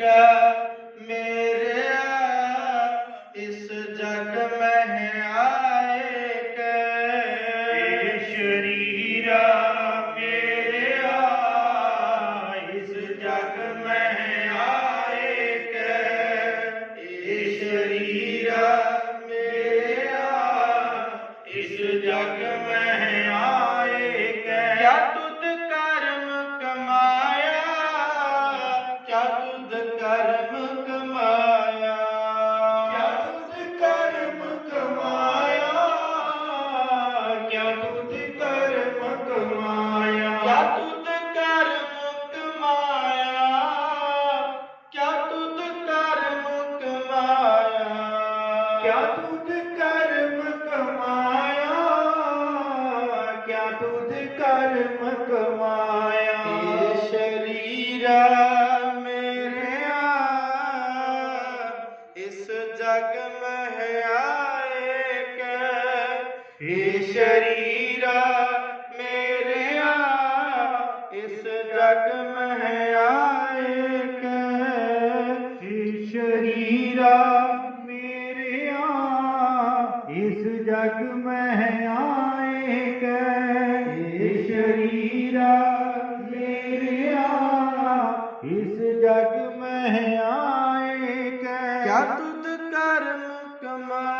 Yeah. ਕਿਆ ਤੁਧ ਕਰਮ ਕਮਾਇਆ ਕਿਆ ਤੁਧ ਕਰਮ ਕਮਾਇਆ ਕਿਆ ਤੁਧ ਕਰਮ ਕਮਾਇਆ ਕਿਆ हे शरीरा, मेरे आ, इस जग में आए हे शरीरा, मेरे आ, इस जग में आए हे शरीरा, मेरे आ, इस जग में आए क्या तुद कर्म कमा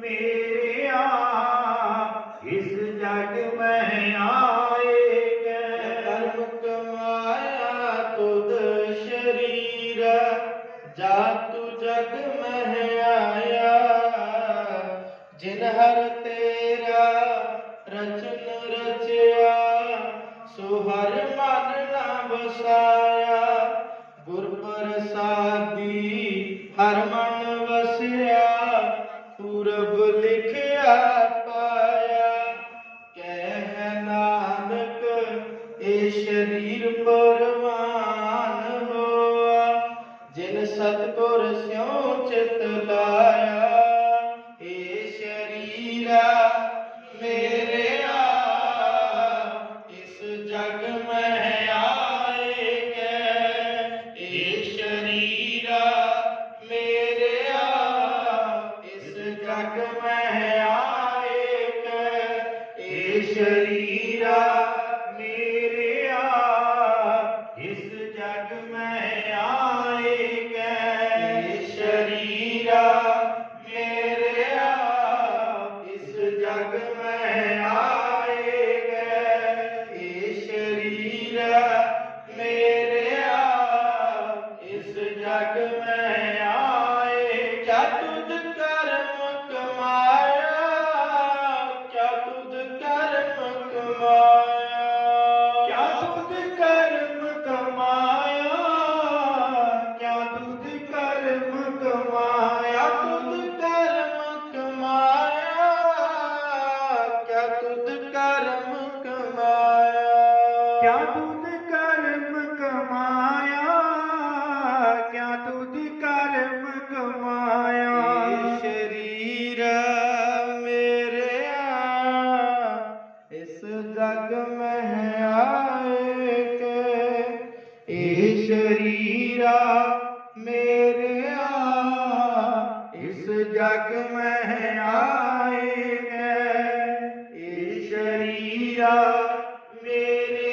ਮੇਰਿਆ ਇਸ ਜਗ ਮੈਂ ਆਏ ਕੈ। ਕਰਮ ਕਮਾਇਆ ਤੁਧ ਸ਼ਰੀਰ, ਜਾ ਤੂ ਜਗ ਮਹਿ ਆਇਆ। ਜਿਨ ਹਰ ਤੇਰਾ ਰਚਨ ਰਚਿਆ, ਸੋ ਹਰ ਮਨ ਨਾ ਵਸਾਇਆ। ਗੁਰ ਪ੍ਰਸਾਦੀ ਹਰ ਮਨ ਵਸਿਆ। ਪੂਰਬ ਲਿਖਿਆ ਪਾਇਆ। ਕਹਿ ਨਾਨਕ, ਇਹ ਸ਼ਰੀਰ ਪਰਵਾਨ ਹੋਆ। ਜਿਨ ਸਤਗੁਰ ਸਿਉ ਚਿਤ ਲਾਇਆ, ਇਹ ਸ਼ਰੀਰਾ ਮੇਰੇ ਇਸ الله ਮੇਰਿਆ ਇਸ ਜਗ ਮੈਂ ਆਏ ਨੇ। ਇਹ ਸ਼ਰੀਰਾ ਮੇਰੇ